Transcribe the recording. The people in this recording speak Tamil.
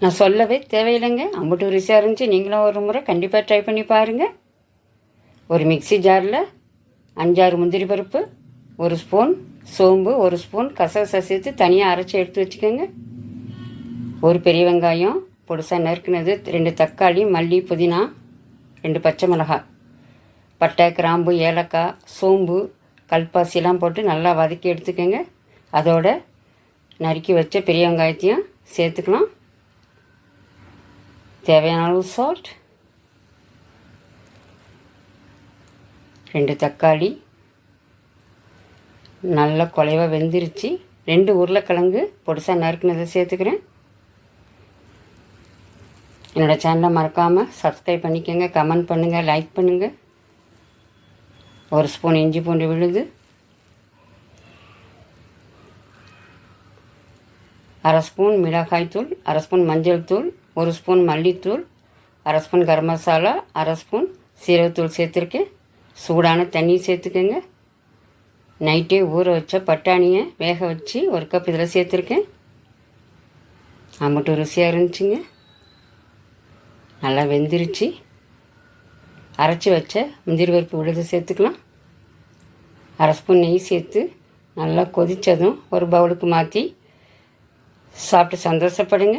நான் சொல்லவே தேவையில்லைங்க. அம்புட்டு ருசியாக இருந்துச்சு. நீங்களும் ஒரு முறை கண்டிப்பாக ட்ரை பண்ணி பாருங்கள் ஒரு மிக்ஸி ஜாரில் அஞ்சாறு முந்திரி பருப்பு ஒரு ஸ்பூன் சோம்பு ஒரு ஸ்பூன் கசகசா சேர்த்து தனியாக அரைச்சி எடுத்து வச்சுக்கோங்க. ஒரு பெரிய வெங்காயம் பொடிசாக நறுக்குனது ரெண்டு தக்காளி மல்லி புதினா ரெண்டு பச்சை மிளகாய் பட்டை கிராம்பு ஏலக்காய் சோம்பு கல்பாசிலாம் போட்டு நல்லா வதக்கி எடுத்துக்கோங்க. அதோட நறுக்கி வச்ச பெரிய வெங்காயத்தையும் சேர்த்துக்கலாம். தேவையான அளவு சால்ட் ரெண்டு தக்காளி. நல்லா குலைவாக வெந்துருச்சு. ரெண்டு உருளைக்கிழங்கு பொடிசாக நறுக்குனதை சேர்த்துக்கிறேன். என்னோடய சேனலை மறக்காமல் சப்ஸ்கிரைப் பண்ணிக்கோங்க கமெண்ட் பண்ணுங்கள் லைக் பண்ணுங்கள் ஒரு ஸ்பூன் இஞ்சி பூண்டு விழுது. அரை ஸ்பூன் மிளகாய்த்தூள் அரை ஸ்பூன் மஞ்சள் தூள் ஒரு ஸ்பூன் மல்லித்தூள் அரை ஸ்பூன் கரம் மசாலா அரை ஸ்பூன் சீரகத்தூள் சேர்த்துருக்கேன். சூடான தண்ணி சேர்த்துக்கோங்க. நைட்டே ஊற வச்ச பட்டாணியை வேக வச்சு ஒரு கப் இதில் சேர்த்துருக்கேன். அம்மட்டும் ருசியாக இருந்துச்சுங்க. நல்லா வெந்துருச்சு. அரைச்சி வச்ச முந்திரி பருப்பு விழுது சேர்த்துக்கலாம். அரை ஸ்பூன் நெய் சேர்த்து நல்லா கொதித்ததும் ஒரு பவுலுக்கு மாற்றி சாப்பிட்டு சந்தோஷப்படுங்க.